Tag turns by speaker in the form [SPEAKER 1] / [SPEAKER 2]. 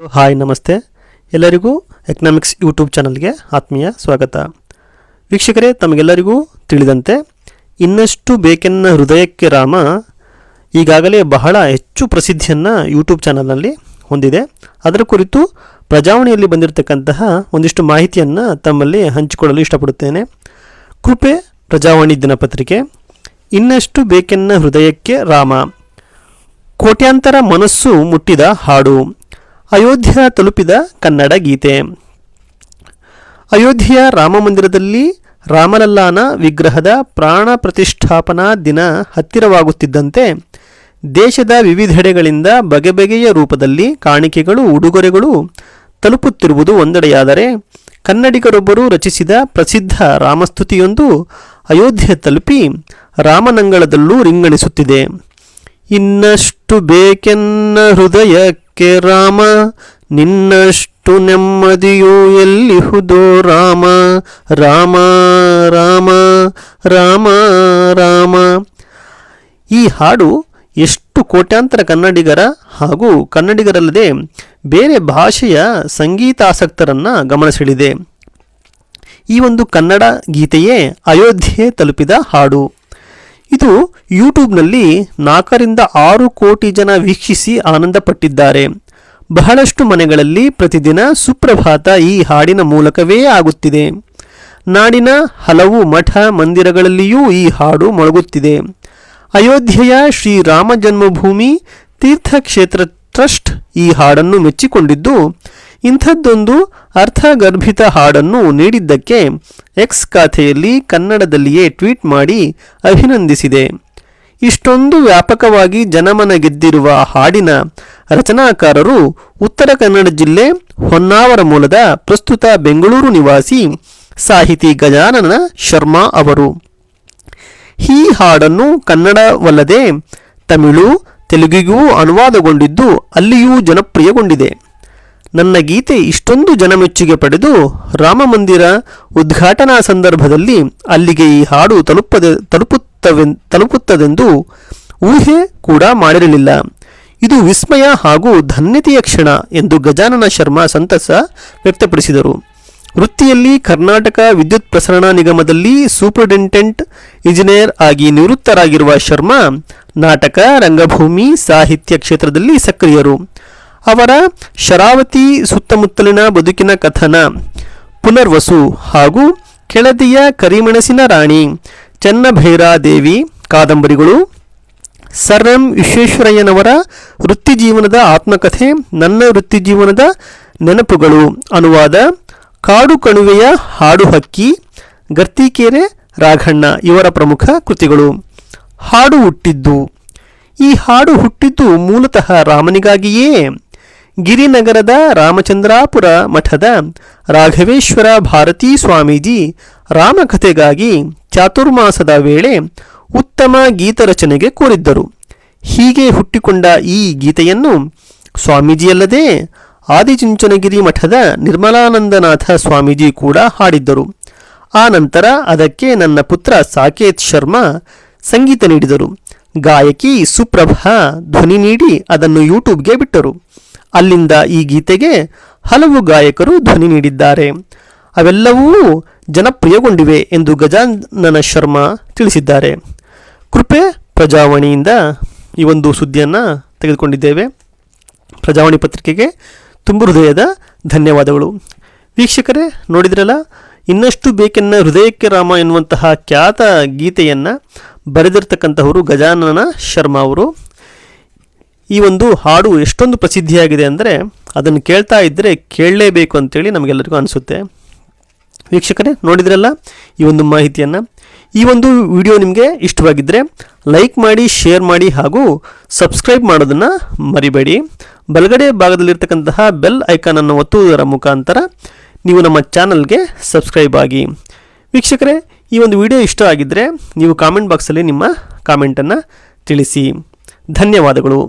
[SPEAKER 1] Hi, ನಮಸ್ತೆ. ಎಲ್ಲರಿಗೂ economics YouTube ಚಾನಲ್ಗೆ ಆತ್ಮೀಯ ಸ್ವಾಗತ. ವೀಕ್ಷಕರೇ, ತಮಗೆಲ್ಲರಿಗೂ ತಿಳಿದಂತೆ ಇನ್ನಷ್ಟು ಬೇಕೆನ್ನ ಹೃದಯಕ್ಕೆ ರಾಮ ಈಗಾಗಲೇ ಬಹಳ ಹೆಚ್ಚು ಪ್ರಸಿದ್ಧಿಯನ್ನು ಯೂಟ್ಯೂಬ್ ಚಾನಲ್ನಲ್ಲಿ ಹೊಂದಿದೆ. ಅದರ ಕುರಿತು ಪ್ರಜಾವಣೆಯಲ್ಲಿ ಬಂದಿರತಕ್ಕಂತಹ ಒಂದಿಷ್ಟು ಮಾಹಿತಿಯನ್ನು ತಮ್ಮಲ್ಲಿ ಹಂಚಿಕೊಳ್ಳಲು ಇಷ್ಟಪಡುತ್ತೇನೆ. ಕೃಪೆ ಪ್ರಜಾವಾಣಿ ದಿನಪತ್ರಿಕೆ. ಇನ್ನಷ್ಟು ಬೇಕೆನ್ನ ಹೃದಯಕ್ಕೆ ರಾಮ. ಕೋಟ್ಯಾಂತರ ಮನಸ್ಸು ಮುಟ್ಟಿದ ಹಾಡು. ಅಯೋಧ್ಯ ತಲುಪಿದ ಕನ್ನಡ ಗೀತೆ. ಅಯೋಧ್ಯೆಯ ರಾಮಮಂದಿರದಲ್ಲಿ ರಾಮಲಲ್ಲಾನ ವಿಗ್ರಹದ ಪ್ರಾಣ ಪ್ರತಿಷ್ಠಾಪನಾ ದಿನ ಹತ್ತಿರವಾಗುತ್ತಿದ್ದಂತೆ ದೇಶದ ವಿವಿಧೆಡೆಗಳಿಂದ ಬಗೆ ಬಗೆಯ ರೂಪದಲ್ಲಿ ಕಾಣಿಕೆಗಳು, ಉಡುಗೊರೆಗಳು ತಲುಪುತ್ತಿರುವುದು ಒಂದೆಡೆಯಾದರೆ ಕನ್ನಡಿಗರೊಬ್ಬರು ರಚಿಸಿದ ಪ್ರಸಿದ್ಧ ರಾಮಸ್ತುತಿಯೊಂದು ಅಯೋಧ್ಯೆ ತಲುಪಿ ರಾಮನಂಗಳದಲ್ಲೂ ರಿಂಗಣಿಸುತ್ತಿದೆ. ಇನ್ನಷ್ಟು ಬೇಕೆನ್ನ ಹೃದಯಕ್ಕೆ ರಾಮ, ನಿನ್ನಷ್ಟು ನೆಮ್ಮದಿಯು ಎಲ್ಲಿಹುದೋ ರಾಮ ರಾಮ ರಾಮ ರಾಮ ರಾಮ. ಈ ಹಾಡು ಎಷ್ಟು ಕೋಟ್ಯಾಂತರ ಕನ್ನಡಿಗರ ಹಾಗೂ ಕನ್ನಡಿಗರಲ್ಲದೆ ಬೇರೆ ಭಾಷೆಯ ಸಂಗೀತಾಸಕ್ತರನ್ನು ಗಮನ ಈ ಒಂದು ಕನ್ನಡ ಗೀತೆಯೇ ಅಯೋಧ್ಯೆ ತಲುಪಿದ ಹಾಡು. ಇದು ಯೂಟ್ಯೂಬ್ನಲ್ಲಿ ನಾಲ್ಕರಿಂದ ಆರು ಕೋಟಿ ಜನ ವೀಕ್ಷಿಸಿ ಆನಂದಪಟ್ಟಿದ್ದಾರೆ. ಬಹಳಷ್ಟು ಮನೆಗಳಲ್ಲಿ ಪ್ರತಿದಿನ ಸುಪ್ರಭಾತ ಈ ಹಾಡಿನ ಮೂಲಕವೇ ಆಗುತ್ತಿದೆ. ನಾಡಿನ ಹಲವು ಮಠ ಮಂದಿರಗಳಲ್ಲಿಯೂ ಈ ಹಾಡು ಮೊಳಗುತ್ತಿದೆ. ಅಯೋಧ್ಯೆಯ ಶ್ರೀರಾಮ ಜನ್ಮಭೂಮಿ ತೀರ್ಥಕ್ಷೇತ್ರ ಟ್ರಸ್ಟ್ ಈ ಹಾಡನ್ನು ಮೆಚ್ಚಿಕೊಂಡಿದ್ದು ಇಂಥದ್ದೊಂದು ಅರ್ಥಗರ್ಭಿತ ಹಾಡನ್ನು ನೀಡಿದ್ದಕ್ಕೆ ಎಕ್ಸ್ ಖಾತೆಯಲ್ಲಿ ಕನ್ನಡದಲ್ಲಿಯೇ ಟ್ವೀಟ್ ಮಾಡಿ ಅಭಿನಂದಿಸಿದೆ. ಇಷ್ಟೊಂದು ವ್ಯಾಪಕವಾಗಿ ಜನಮನ ಗೆದ್ದಿರುವ ಹಾಡಿನ ರಚನಾಕಾರರು ಉತ್ತರ ಕನ್ನಡ ಜಿಲ್ಲೆ ಹೊನ್ನಾವರ ಮೂಲದ ಪ್ರಸ್ತುತ ಬೆಂಗಳೂರು ನಿವಾಸಿ ಸಾಹಿತಿ ಗಜಾನನ ಶರ್ಮಾ ಅವರು. ಈ ಹಾಡನ್ನು ಕನ್ನಡವಲ್ಲದೆ ತಮಿಳು, ತೆಲುಗಿಗೂ ಅನುವಾದಗೊಂಡಿದ್ದು ಅಲ್ಲಿಯೂ ಜನಪ್ರಿಯಗೊಂಡಿದೆ. ನನ್ನ ಗೀತೆ ಇಷ್ಟೊಂದು ಜನಮೆಚ್ಚುಗೆ ಪಡೆದು ರಾಮಮಂದಿರ ಉದ್ಘಾಟನಾ ಸಂದರ್ಭದಲ್ಲಿ ಅಲ್ಲಿಗೆ ಈ ಹಾಡು ತಲುಪದೆ, ತಲುಪುತ್ತವೆ, ತಲುಪುತ್ತದೆಂದು ಊಹೆ ಕೂಡ ಮಾಡಿರಲಿಲ್ಲ. ಇದು ವಿಸ್ಮಯ ಹಾಗೂ ಧನ್ಯತೆಯ ಕ್ಷಣ ಎಂದು ಗಜಾನನ ಶರ್ಮಾ ಸಂತಸ ವ್ಯಕ್ತಪಡಿಸಿದರು. ವೃತ್ತಿಯಲ್ಲಿ ಕರ್ನಾಟಕ ವಿದ್ಯುತ್ ಪ್ರಸರಣ ನಿಗಮದಲ್ಲಿ ಸೂಪರಿಂಟೆಂಡೆಂಟ್ ಇಂಜಿನಿಯರ್ ಆಗಿ ನಿವೃತ್ತರಾಗಿರುವ ಶರ್ಮಾ ನಾಟಕ, ರಂಗಭೂಮಿ, ಸಾಹಿತ್ಯ ಕ್ಷೇತ್ರದಲ್ಲಿ ಸಕ್ರಿಯರು. ಅವರ ಶರಾವತಿ ಸುತ್ತಮುತ್ತಲಿನ ಬದುಕಿನ ಕಥನ, ಪುನರ್ವಸು ಹಾಗೂ ಕೆಳದಿಯ ಕರಿಮೆಣಸಿನ ರಾಣಿ ಚನ್ನಭೈರಾದೇವಿ ಕಾದಂಬರಿಗಳು ಸರ್ ಎಂ ವಿಶ್ವೇಶ್ವರಯ್ಯನವರ ವೃತ್ತಿಜೀವನದ ಆತ್ಮಕಥೆ, ನನ್ನ ವೃತ್ತಿಜೀವನದ ನೆನಪುಗಳು ಅನುವಾದ ಕಾಡು ಕಣುವೆಯ ಹಾಡು ಹಕ್ಕಿ, ಗರ್ತಿಕೇರೆ ರಾಘಣ್ಣ ಇವರ ಪ್ರಮುಖ ಕೃತಿಗಳು. ಹಾಡು ಹುಟ್ಟಿದ್ದು. ಈ ಹಾಡು ಹುಟ್ಟಿದ್ದು ಮೂಲತಃ ರಾಮನಿಗಾಗಿಯೇ ಗಿರಿನಗರದ ರಾಮಚಂದ್ರಾಪುರ ಮಠದ ರಾಘವೇಶ್ವರ ಭಾರತೀ ಸ್ವಾಮೀಜಿ ರಾಮಕಥೆಗಾಗಿ ಚಾತುರ್ಮಾಸದ ವೇಳೆ ಉತ್ತಮ ಗೀತರಚನೆಗೆ ಕೋರಿದ್ದರು. ಹೀಗೆ ಹುಟ್ಟಿಕೊಂಡ ಈ ಗೀತೆಯನ್ನು ಸ್ವಾಮೀಜಿಯಲ್ಲದೆ ಆದಿಚುಂಚನಗಿರಿ ಮಠದ ನಿರ್ಮಲಾನಂದನಾಥ ಸ್ವಾಮೀಜಿ ಕೂಡ ಹಾಡಿದ್ದರು. ಆ ನಂತರ ಅದಕ್ಕೆ ನನ್ನ ಪುತ್ರ ಸಾಕೇತ್ ಶರ್ಮಾ ಸಂಗೀತ ನೀಡಿದರು. ಗಾಯಕಿ ಸುಪ್ರಭಾ ಧ್ವನಿ ನೀಡಿ ಅದನ್ನು ಯೂಟ್ಯೂಬ್ಗೆ ಬಿಟ್ಟರು. ಅಲ್ಲಿಂದ ಈ ಗೀತೆಗೆ ಹಲವು ಗಾಯಕರು ಧ್ವನಿ ನೀಡಿದ್ದಾರೆ. ಅವೆಲ್ಲವೂ ಜನಪ್ರಿಯಗೊಂಡಿವೆ ಎಂದು ಗಜಾನನ ಶರ್ಮಾ ತಿಳಿಸಿದ್ದಾರೆ. ಕೃಪೆ ಪ್ರಜಾವಾಣಿಯಿಂದ ಈ ಒಂದು ಸುದ್ದಿಯನ್ನು ತೆಗೆದುಕೊಂಡಿದ್ದೇವೆ. ಪ್ರಜಾವಾಣಿ ಪತ್ರಿಕೆಗೆ ತುಂಬ ಹೃದಯದ ಧನ್ಯವಾದಗಳು. ವೀಕ್ಷಕರೇ, ನೋಡಿದ್ರಲ್ಲ? ಇನ್ನಷ್ಟು ಬೇಕೆನ್ನ ಹೃದಯಕ್ಕೆ ರಾಮ ಎನ್ನುವಂತಹ ಖ್ಯಾತ ಗೀತೆಯನ್ನು ಬರೆದಿರ್ತಕ್ಕಂತಹವರು ಗಜಾನನ ಶರ್ಮಾ ಅವರು. ಈ ಒಂದು ಹಾಡು ಎಷ್ಟೊಂದು ಪ್ರಸಿದ್ಧಿಯಾಗಿದೆ ಅಂದರೆ ಅದನ್ನು ಕೇಳ್ತಾ ಇದ್ದರೆ ಕೇಳಲೇಬೇಕು ಅಂತೇಳಿ ನಮಗೆಲ್ಲರಿಗೂ ಅನಿಸುತ್ತೆ. ವೀಕ್ಷಕರೇ, ನೋಡಿದ್ರಲ್ಲ ಈ ಒಂದು ಮಾಹಿತಿಯನ್ನು? ಈ ಒಂದು ವಿಡಿಯೋ ನಿಮಗೆ ಇಷ್ಟವಾಗಿದ್ದರೆ ಲೈಕ್ ಮಾಡಿ, ಶೇರ್ ಮಾಡಿ ಹಾಗೂ ಸಬ್ಸ್ಕ್ರೈಬ್ ಮಾಡೋದನ್ನು ಮರಿಬೇಡಿ. ಬಲಗಡೆ ಭಾಗದಲ್ಲಿರ್ತಕ್ಕಂತಹ ಬೆಲ್ ಐಕಾನನ್ನು ಒತ್ತುವುದರ ಮುಖಾಂತರ ನೀವು ನಮ್ಮ ಚಾನಲ್ಗೆ ಸಬ್ಸ್ಕ್ರೈಬ್ ಆಗಿ. ವೀಕ್ಷಕರೇ, ಈ ಒಂದು ವಿಡಿಯೋ ಇಷ್ಟ ಆಗಿದ್ದರೆ ನೀವು ಕಾಮೆಂಟ್ ಬಾಕ್ಸಲ್ಲಿ ನಿಮ್ಮ ಕಾಮೆಂಟನ್ನು ತಿಳಿಸಿ. ಧನ್ಯವಾದಗಳು.